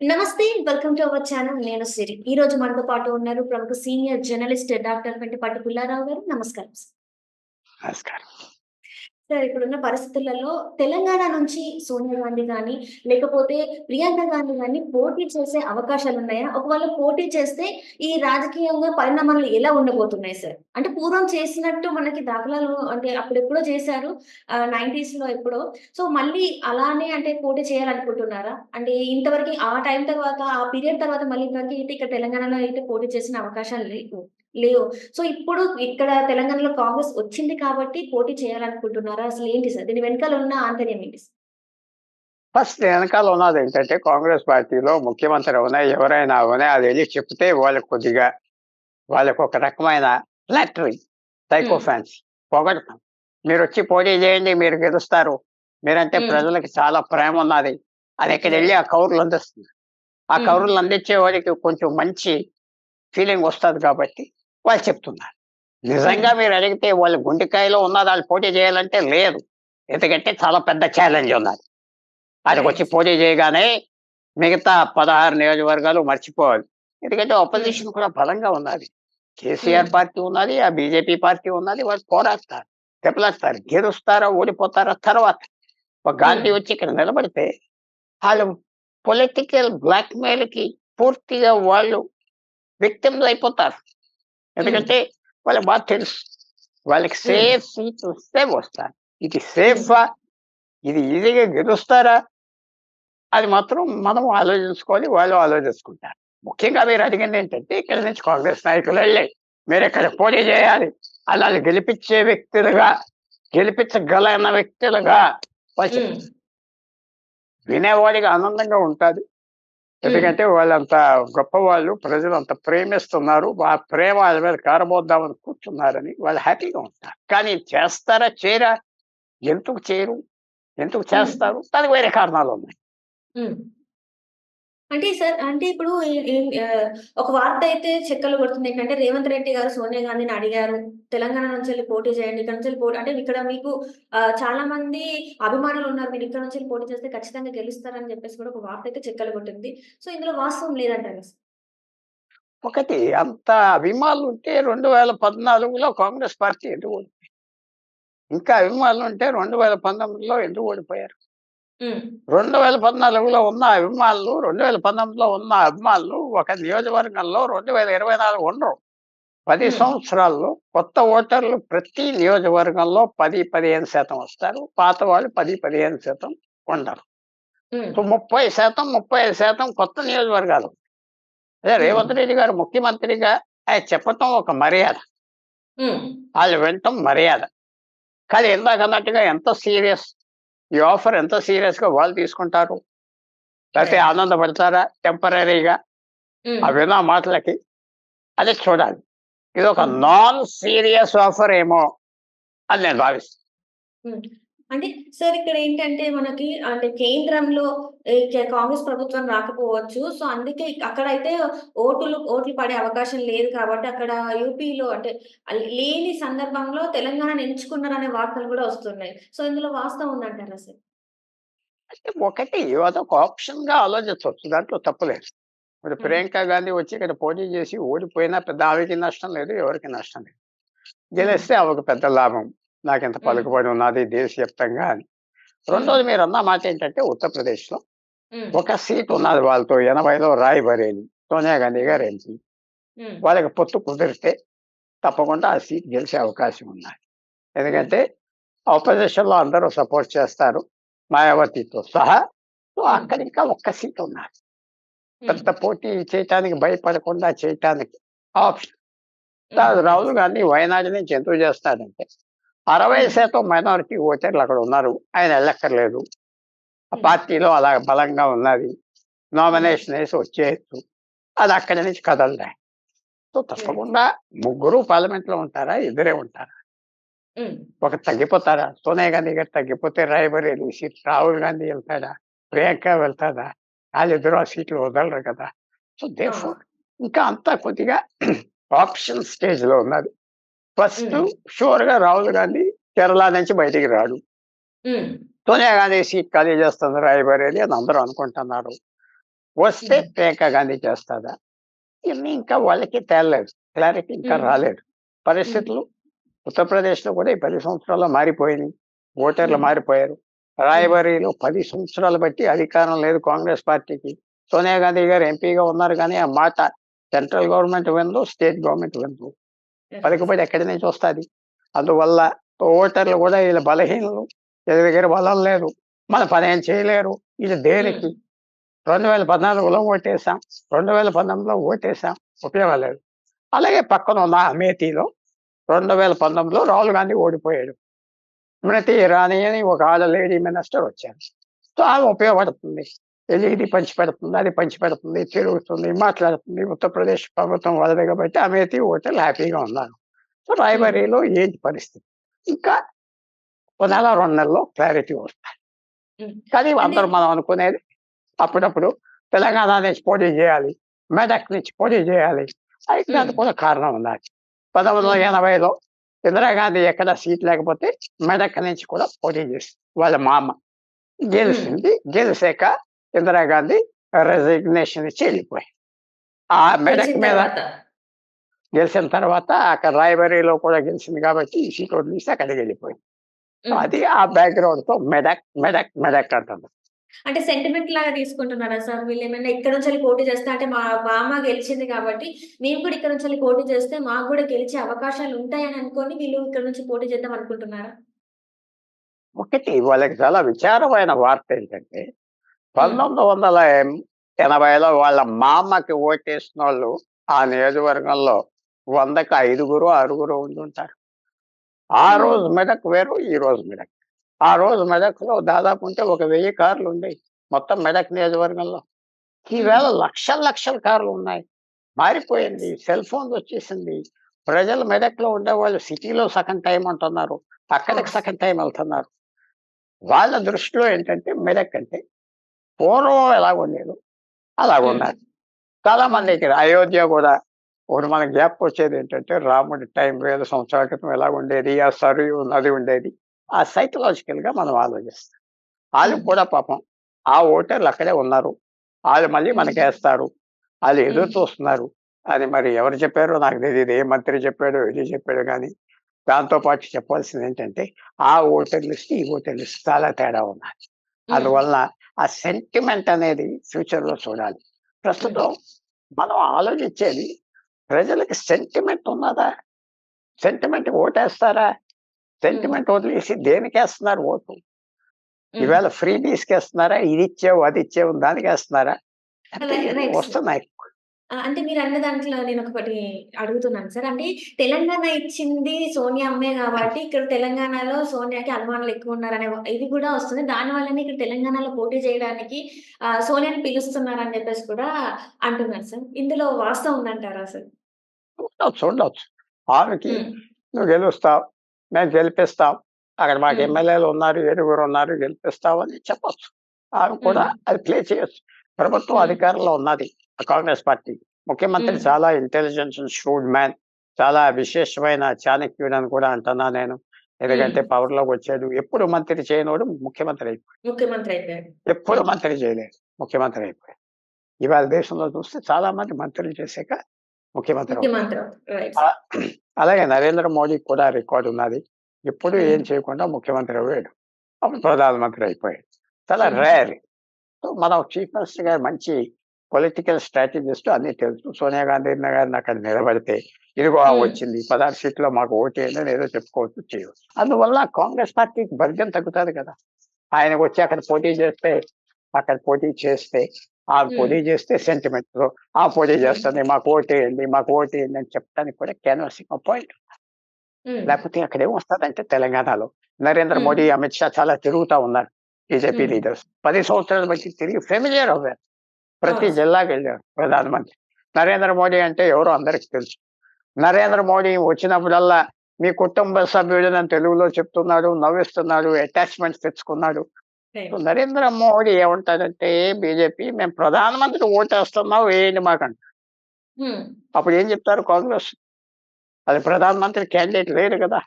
నమస్తే welcome to our channel నేను సిరి. ఈ రోజు మనతో పాటు ఉన్నారు ప్రముఖ senior journalist doctor Ventapati Pullarao గారు. నమస్కారం నమస్కారం. సార్ ఇప్పుడున్న పరిస్థితులలో తెలంగాణ నుంచి సోనియా గాంధీ కానీ లేకపోతే ప్రియాంక గాంధీ కానీ పోటీ చేసే అవకాశాలు ఉన్నాయా? ఒకవేళ పోటీ చేస్తే ఈ రాజకీయంగా పరిణామాలు ఎలా ఉండబోతున్నాయి సార్? అంటే పూర్వం చేసినట్టు మనకి దాఖలాలు అంటే అప్పుడు ఎప్పుడో చేశారు నైన్టీస్లో ఎప్పుడో. సో మళ్ళీ అలానే అంటే పోటీ చేయాలనుకుంటున్నారా? అంటే ఇంతవరకు ఆ టైం తర్వాత ఆ పీరియడ్ తర్వాత మళ్ళీ ఇంతవరకు అయితే ఇక్కడ తెలంగాణలో అయితే పోటీ చేసిన అవకాశాలు లేవు. లేవు. సో ఇప్పుడు ఇక్కడ తెలంగాణలో కాంగ్రెస్ వచ్చింది కాబట్టి పోటీ చేయాలనుకుంటున్నారా? అసలు ఏంటి సార్? దీని వెనకాల ఉన్న ఆంతర్యం ఏంటి? ఫస్ట్ వెనకాల ఉన్నది ఏంటంటే కాంగ్రెస్ పార్టీలో ముఖ్యమంత్రి అవునా ఎవరైనా అవునా అది వెళ్ళి చెప్తే వాళ్ళకి కొద్దిగా వాళ్ళకి ఒక రకమైన ఫ్లాటరీ సైకో ఫ్యాన్స్ పొగడతాం మీరు వచ్చి పోటీ చేయండి మీరు గెలుస్తారు. మీరంటే. ప్రజలకి చాలా ప్రేమ ఉన్నది. అది ఇక్కడ వెళ్ళి ఆ కౌరులు అందిస్తుంది ఆ. కౌరులు అందించే వాడికి కొంచెం మంచి ఫీలింగ్ వస్తుంది కాబట్టి వాళ్ళు చెప్తున్నారు. నిజంగా మీరు అడిగితే వాళ్ళు గుండెకాయలో ఉన్నది వాళ్ళు పోటీ చేయాలంటే లేదు. ఎందుకంటే చాలా పెద్ద ఛాలెంజ్ ఉన్నది వాళ్ళకి వచ్చి పోటీ చేయగానే మిగతా పదహారు నియోజకవర్గాలు మర్చిపోవాలి. ఎందుకంటే ఆపోజిషన్ కూడా బలంగా ఉన్నది. కేసీఆర్ Hmm. పార్టీ ఉన్నది ఆ బీజేపీ పార్టీ ఉన్నది వాళ్ళు పోరాడతారు దెబ్బలాడతారు గెలుస్తారా ఓడిపోతారా తర్వాత. ఒక గాంధీ వచ్చి ఇక్కడ నిలబడితే వాళ్ళు పొలిటికల్ బ్లాక్కి పూర్తిగా వాళ్ళు విక్టిమ్స్ అయిపోతారు. ఎందుకంటే వాళ్ళకి బాగా తెలుసు. వాళ్ళకి సేఫ్ సీట్ వస్తే వస్తారు. ఇది సేఫా? ఇది ఈజీగా గెలుస్తారా? అది మాత్రం మనం ఆలోచించుకోవాలి వాళ్ళు ఆలోచించుకుంటారు. ముఖ్యంగా మీరు అడిగింది ఏంటంటే ఇక్కడ నుంచి కాంగ్రెస్ నాయకులు వెళ్ళి మీరు ఇక్కడ పోటీ చేయాలి. అలా గెలిపించే వ్యక్తులుగా గెలిపించగలన వ్యక్తులుగా. వినేవాడికి ఆనందంగా ఉంటుంది. ఎందుకంటే వాళ్ళంత గొప్ప వాళ్ళు ప్రజలు అంత ప్రేమిస్తున్నారు ఆ ప్రేమ వాళ్ళ మీద కారబోద్దామని కూర్చున్నారని వాళ్ళు హ్యాపీగా ఉంటారు. కానీ చేస్తారా చేయరా? ఎందుకు చేయరు? ఎందుకు చేస్తారు? దానికి వేరే కారణాలు ఉన్నాయి. అంటే సార్ అంటే ఇప్పుడు ఒక వార్త అయితే చెక్కలు కొడుతుంది. ఏంటంటే రేవంత్ రెడ్డి గారు సోనియా గాంధీని అడిగారు తెలంగాణ నుంచి వెళ్ళి పోటీ చేయండి ఇక్కడ నుంచి వెళ్ళి పోటీ అంటే ఇక్కడ మీకు చాలా మంది అభిమానులు ఉన్నారు. మీరు ఇక్కడ నుంచి వెళ్ళి పోటీ చేస్తే ఖచ్చితంగా గెలుస్తారని చెప్పేసి కూడా ఒక వార్త అయితే చెక్కలు కొట్టింది. సో ఇందులో వాస్తవం లేదంటారు సార్? ఒకటి అంత అభిమానులు ఉంటే రెండు వేల పద్నాలుగులో కాంగ్రెస్ పార్టీ ఎందుకు ఓడిపోయింది ఇంకా అభిమానులు ఉంటే రెండు వేల పంతొమ్మిదిలో ఎందుకు ఓడిపోయారు రెండు వేల పద్నాలుగులో ఉన్న అభిమానులు రెండు వేల పంతొమ్మిదిలో ఉన్న అభిమానులు ఒక నియోజకవర్గంలో రెండు వేల ఇరవై నాలుగు ఉండరు. పది. సంవత్సరాల్లో కొత్త ఓటర్లు ప్రతి నియోజకవర్గంలో పది పదిహేను శాతం వస్తారు. పాత వాళ్ళు పది పదిహేను శాతం ఉండరు. ముప్పై శాతం ముప్పై ఐదు శాతం కొత్త నియోజకవర్గాలు. అదే రేవంత్ రెడ్డి గారు ముఖ్యమంత్రిగా ఆయన చెప్పటం ఒక మర్యాద. వాళ్ళు వినటం మర్యాద. కానీ ఇందాక అన్నట్టుగా ఎంత సీరియస్ ఈ ఆఫర్ ఎంత సీరియస్గా వాళ్ళు తీసుకుంటారు? లేకపోతే. ఆనందపడతారా? టెంపరీగా విన్న మాటలకి అదే చూడాలి. ఇది ఒక. నాన్ సీరియస్ ఆఫర్ ఏమో అని నేను భావిస్తాను అంటే సార్ ఇక్కడ ఏంటంటే మనకి అంటే కేంద్రంలో కాంగ్రెస్ ప్రభుత్వం రాకపోవచ్చు. సో అందుకే అక్కడైతే ఓటులు ఓట్లు పడే అవకాశం లేదు కాబట్టి అక్కడ యూపీలో అంటే లేని సందర్భంలో తెలంగాణను ఎంచుకున్నారనే వార్తలు కూడా వస్తున్నాయి. సో ఇందులో వాస్తవం ఉందంటారా సార్? అంటే ఒకటి అదొక ఆప్షన్గా ఆలోచించవచ్చు. దాంట్లో తప్పులేదు. Hmm. ప్రియాంక గాంధీ వచ్చి ఇక్కడ పోటీ చేసి ఓడిపోయినా పెద్ద ఆమెకి నష్టం లేదు ఎవరికి నష్టం లేదు. గెలిస్తే ఆమెకు పెద్ద లాభం. నాకు Hmm. పలుకుబడి ఉన్నది దేశవ్యాప్తంగా అని. రెండోది మీరు అన్న మాట ఏంటంటే ఉత్తరప్రదేశ్లో ఉమ్, ఒక సీట్ ఉన్నది వాళ్ళతో ఎనభైలో రాయబరేలి సోనియా గాంధీ గారు ఎంపీ. వాళ్ళకి పొత్తు కుదిరితే తప్పకుండా ఆ సీట్ గెలిచే అవకాశం ఉన్నది ఎందుకంటే ఆపోజిషన్లో అందరూ సపోర్ట్ చేస్తారు మాయావతితో సహా. సో అక్కడ ఇంకా ఒక్క సీట్ ఉన్నది ఉమ్, పెద్ద పోటీ చేయటానికి భయపడకుండా చేయటానికి ఆప్షన్. రాహుల్ గాంధీ వయనాడు నుంచి ఎందుకు చేస్తాడంటే అరవై శాతం మైనారిటీ ఓటర్లు అక్కడ ఉన్నారు. ఆయన వెళ్ళక్కర్లేదు ఆ Hmm. పార్టీలో అలా బలంగా ఉన్నది. నామినేషన్ వేసి వచ్చేయచ్చు. అది అక్కడి నుంచి కదలలే సో తప్పకుండా ముగ్గురు పార్లమెంట్లో ఉంటారా? ఇద్దరే ఉంటారా? ఒక తగ్గిపోతారా? సోనియా గాంధీ గారు తగ్గిపోతే రాయబరేలి సీట్ రాహుల్ గాంధీ వెళ్తాడా? ప్రియాంక వెళ్తాడా? వాళ్ళిద్దరూ ఆ సీట్లు వదలరు కదా. సో దే ఇంకా అంతా కొద్దిగా ఆప్షన్ స్టేజ్లో ఉన్నది. ఫస్ట్. షూర్గా రాహుల్ గాంధీ కేరళ నుంచి బయటికి రాడు. సోనియా గాంధీ సీట్ ఖాళీ చేస్తుంది రాయబరేలి అని అందరూ అనుకుంటున్నారు. వస్తే. ప్రియాంక గాంధీ చేస్తుందా ఇవన్నీ ఇంకా వాళ్ళకి తేలలేదు. క్లారిటీ ఇంకా. రాలేదు. పరిస్థితులు ఉత్తరప్రదేశ్లో కూడా ఈ పది సంవత్సరాల్లో మారిపోయినాయి. ఓటర్లు. మారిపోయారు. రాయబరీలో పది సంవత్సరాలు బట్టి అధికారం లేదు కాంగ్రెస్ పార్టీకి. సోనియా గాంధీ గారు ఎంపీగా ఉన్నారు కానీ ఆ మాట సెంట్రల్ గవర్నమెంట్ విందు స్టేట్ గవర్నమెంట్ విందు పలుకుబడి ఎక్కడి నుంచి వస్తుంది? అందువల్ల ఓటర్లు కూడా వీళ్ళ బలహీనలు. వీళ్ళ దగ్గర బలం లేదు. మన పని ఏం చేయలేరు. ఇది దేనికి? రెండు వేల పద్నాలుగులో ఓటేసాం. రెండు వేల పంతొమ్మిదిలో ఓటేసాం. ఉపయోగం లేదు. అలాగే పక్కన ఉన్న అమేథీలో రెండు వేల పంతొమ్మిదిలో రాహుల్ గాంధీ ఓడిపోయాడు. స్మృతి ఇరానీ అని ఒక ఆడ లేడీ మినిస్టర్ వచ్చారు సో ఆమె ఉపయోగపడుతుంది. ఇది పంచి పెడుతుంది అది పంచి పెడుతుంది తిరుగుతుంది మాట్లాడుతుంది ఉత్తరప్రదేశ్ ప్రభుత్వం వాళ్ళదే కాబట్టి అమేథీ ఓటర్లు హ్యాపీగా ఉన్నారు. సో రాయబరీలో ఏంటి పరిస్థితి? ఇంకా ఒక నెల రెండు నెలల్లో క్లారిటీ వస్తుంది. మ్మ్. కానీ అందరూ మనం అనుకునేది అప్పుడప్పుడు తెలంగాణ నుంచి పోటీ చేయాలి మెదక్ నుంచి పోటీ చేయాలి అయితే దానికి. కూడా కారణం ఉన్నది పంతొమ్మిది వందల. ఎనభైలో ఇందిరాగాంధీ ఎక్కడ సీట్ లేకపోతే మెదక్ నుంచి కూడా పోటీ చేసింది వాళ్ళ మామ గెలిచింది గెలిచాక ఇందిరాగాంధీ రెసిగ్నేషన్ ఇచ్చి వెళ్ళిపోయి ఆ మెదక్ గెలిచిన మీద తర్వాత? గెలిచిన తర్వాత అక్కడ రాయబరీలో కూడా గెలిచింది కాబట్టి ఈ సీట్ వదిలేసి అక్కడికి వెళ్ళిపోయింది. అది ఆ బ్యాక్గ్రౌండ్తో మెదక్ మెదక్ మెదక్ అంటుంది. అంటే సెంటిమెంట్ లాగా తీసుకుంటున్నారా సార్? వీళ్ళు ఏమైనా ఇక్కడ నుంచి పోటీ చేస్తే అంటే మా బామ్మ గెలిచింది కాబట్టి మేము కూడా ఇక్కడ నుంచి పోటీ చేస్తే మాకు కూడా గెలిచే అవకాశాలు ఉంటాయని అనుకొని వీళ్ళు ఇక్కడ నుంచి పోటీ చేద్దాం అనుకుంటున్నారా? ఒకటి వాళ్ళకి చాలా విచారమైన వార్త ఏంటంటే పంతొమ్మిది వందల ఎనభైలో వాళ్ళ మామకి ఓటేసిన వాళ్ళు ఆ నియోజకవర్గంలో వందకు ఐదుగురు ఆరుగురు ఉండి ఉంటారు ఆ. రోజు మెదక్ వేరు ఈ రోజు మెదక్. ఆ రోజు మెదక్లో దాదాపు ఉంటే ఒక వెయ్యి కార్లు ఉండేవి మొత్తం మెదక్ నియోజకవర్గంలో. ఈవేళ లక్షల లక్షల కార్లు ఉన్నాయి. మారిపోయింది సెల్ ఫోన్ వచ్చేసింది. ప్రజలు మెదక్లో ఉండేవాళ్ళు సిటీలో సగం టైం ఉంటున్నారు అక్కడికి సగం టైం వెళ్తున్నారు. వాళ్ళ దృష్టిలో ఏంటంటే మెదక్ అంటే పూర్వం ఎలా ఉండేది అలా మ్మ్. ఉన్నారు చాలా మంది ఇక్కడ అయోధ్య కూడా ఒకటి మనకి గ్యాప్ వచ్చేది ఏంటంటే రాముడి టైం వేల సంవత్సరాల క్రితం ఎలా ఉండేది ఆ సరియు నది ఉండేది ఆ సైకలాజికల్గా మనం ఆలోచిస్తాం వాళ్ళు. కూడా పాపం ఆ ఓటర్లు అక్కడే ఉన్నారు వాళ్ళు మళ్ళీ. మనకి వేస్తారు వాళ్ళు ఎదురు. చూస్తున్నారు అది మరి ఎవరు చెప్పారో నాకు తెలియదు ఏ మంత్రి చెప్పాడో ఇది చెప్పాడు కానీ దాంతో పాటు చెప్పాల్సింది ఏంటంటే ఆ ఓటర్ లిస్ట్ ఈ ఓటర్ లిస్ట్ చాలా తేడా ఉన్నది. అందువలన ఆ సెంటిమెంట్ అనేది ఫ్యూచర్లో చూడాలి. ప్రస్తుతం మనం ఆలోచించేది ప్రజలకి సెంటిమెంట్ ఉన్నదా? సెంటిమెంట్ ఓటేస్తారా? సెంటిమెంట్ వదిలేసి దేనికి వేస్తున్నారు ఓటు? మ్మ్. ఈవేళ ఫ్రీ వేస్తున్నారా ఇది ఇచ్చావు అది ఇచ్చావు దానికి వేస్తున్నారా. వస్తున్నాయి. ఆ, అంటే మీరు అన్న దాంట్లో నేను ఒకటి అడుగుతున్నాను సార్. అంటే తెలంగాణ ఇచ్చింది సోనియా అమ్మే కాబట్టి ఇక్కడ తెలంగాణలో సోనియాకి అనుమానాలు ఎక్కువ ఉన్నారనే ఇది కూడా వస్తుంది. దాని వల్లనే ఇక్కడ తెలంగాణలో పోటీ చేయడానికి సోనియాని పిలుస్తున్నారని చెప్పేసి కూడా అంటున్నారు సార్. ఇందులో వాస్తవం ఉందంటారా సార్? ఉండొచ్చు ఉండొచ్చు. ఆమెకి నువ్వు గెలుస్తావు మేము గెలిపిస్తాం. అక్కడ మాకు మ్మ్. ఎమ్మెల్యేలు ఉన్నారు ఏడుగురు ఉన్నారు గెలిపిస్తావు అని చెప్పొచ్చు. ఆమె కూడా. అది ప్లే చేయొచ్చు. ప్రభుత్వం. అధికారంలో ఉన్నది. కాంగ్రెస్ పార్టీ ముఖ్యమంత్రి. చాలా ఇంటెలిజెన్స్ షూడ్ మ్యాన్ చాలా విశేషమైన చాణక్యుడు అని కూడా అంటున్నా నేను. ఎందుకంటే. పవర్లోకి వచ్చాడు. ఎప్పుడు మంత్రి చేయనోడు ముఖ్యమంత్రి అయిపోయాడు. ముఖ్యమంత్రి అయిపోయాడు. ఎప్పుడు. మంత్రి చేయలేదు. ముఖ్యమంత్రి అయిపోయాడు. ఇవాళ దేశంలో చూస్తే చాలా మంది మంత్రులు చేశాక ముఖ్యమంత్రి అలాగే నరేంద్ర మోడీ కూడా రికార్డు ఉన్నది. ఎప్పుడు ఏం. చేయకుండా ముఖ్యమంత్రి అయ్యాడు. అప్పుడు ప్రధానమంత్రి అయిపోయాడు. చాలా. రేర్ సో మనం చీఫ్ మినిస్టర్ గారు మంచి పొలిటికల్ స్ట్రాటజిస్ట్ అన్ని తెలుసు సోనియా గాంధీ గారిని అక్కడ నిలబడితే ఇదిగో. వచ్చింది పదహారు సీట్లో మాకు ఓటేయండి అని ఏదో చెప్పుకోవచ్చు చేయవచ్చు అందువల్ల కాంగ్రెస్ పార్టీకి బర్గం తగ్గుతుంది కదా ఆయనకు వచ్చి అక్కడ పోటీ చేస్తే అక్కడ పోటీ చేస్తే ఆ. పోటీ చేస్తే సెంటిమెంట్లో ఆ పోటీ చేస్తుంది మాకు ఓటేయండి మాకు ఓటేయండి అని చెప్పడానికి కూడా క్యాన్వాసింగ్ పాయింట్. లేకపోతే అక్కడ ఏమొస్తుందంటే తెలంగాణలో నరేంద్ర. మోడీ అమిత్ షా చాలా తిరుగుతా ఉన్నారు బీజేపీ. లీడర్స్ పది సంవత్సరాల బట్టి తిరిగి ఫెమిలియర్ అవ్వారు ప్రతి. జిల్లాకి వెళ్ళారు ప్రధానమంత్రి. నరేంద్ర మోడీ అంటే ఎవరో అందరికి తెలుసు. నరేంద్ర మోడీ వచ్చినప్పుడల్లా మీ కుటుంబ సభ్యుడు అని తెలుగులో చెప్తున్నాడు నవ్విస్తున్నాడు అటాచ్మెంట్ తెచ్చుకున్నాడు. నరేంద్ర మోడీ ఏమంటాడంటే బీజేపీ మేము ప్రధానమంత్రి ఓటేస్తున్నాం వేయండి మాకంట. అప్పుడు ఏం చెప్తారు కాంగ్రెస్? అది ప్రధానమంత్రి క్యాండిడేట్ లేరు కదా.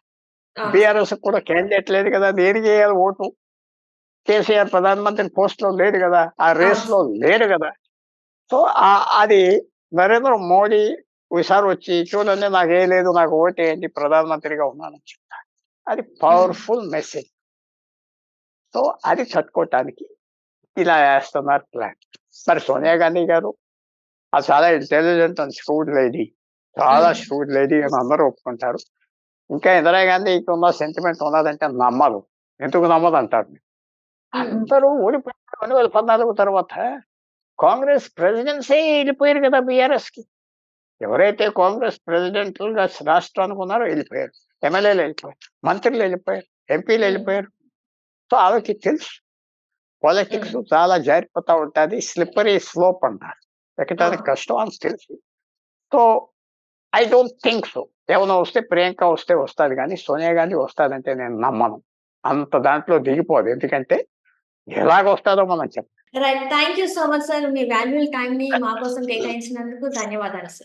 బీఆర్ఎస్ కూడా క్యాండిడేట్ లేదు కదా దేనికి చేయాలి ఓటు? కేసీఆర్ ప్రధానమంత్రి పోస్ట్లో లేడు కదా ఆ రేస్లో లేడు కదా. సో ఆ- అది నరేంద్ర మోడీ ఈసారి వచ్చి చూడండి నాకు ఏ లేదు నాకు ఓటేయండి ప్రధానమంత్రిగా ఉన్నానని చెప్తాడు అది పవర్ఫుల్ మెసేజ్. సో అది తట్టుకోవటానికి ఇలా వేస్తున్నారు ప్లాన్. మరి సోనియా గాంధీ గారు అది చాలా ఇంటెలిజెంట్ అండ్ స్కూడ్ లేడీ చాలా. స్కూడ్ లేడీ అని అందరూ ఒప్పుకుంటారు. ఇంకా ఇందిరా గాంధీకి ఉన్న సెంటిమెంట్ ఉన్నదంటే నమ్మదు ఎందుకు నమ్మదు అంటారు అందరూ ఓడిపోయారు రెండు వేల పద్నాలుగు తర్వాత కాంగ్రెస్ ప్రెసిడెన్సీ వెళ్ళిపోయారు కదా బీఆర్ఎస్కి ఎవరైతే కాంగ్రెస్ ప్రెసిడెంట్గా రాష్ట్రానికి ఉన్నారో వెళ్ళిపోయారు. ఎమ్మెల్యేలు వెళ్ళిపోయారు మంత్రులు వెళ్ళిపోయారు ఎంపీలు వెళ్ళిపోయారు. సో ఆమెకి తెలుసు. పాలిటిక్స్ చాలా జారిపోతా ఉంటుంది స్లిప్పరీ స్లోప్ అంటారు. ఎక్కడానికి. కష్టం అని తెలుసు. So I don't think so. ఏమైనా వస్తే ప్రియాంక వస్తే వస్తుంది కానీ సోనియా గాంధీ వస్తుందంటే నేను నమ్మను. అంత దాంట్లో దిగిపోదు. ఎందుకంటే ఎలాగ వస్తుందో మనం చెప్పం right thank you so much sir me valuable time ని మా కోసం కేటాయించినందుకు ధన్యవాదాలు సార్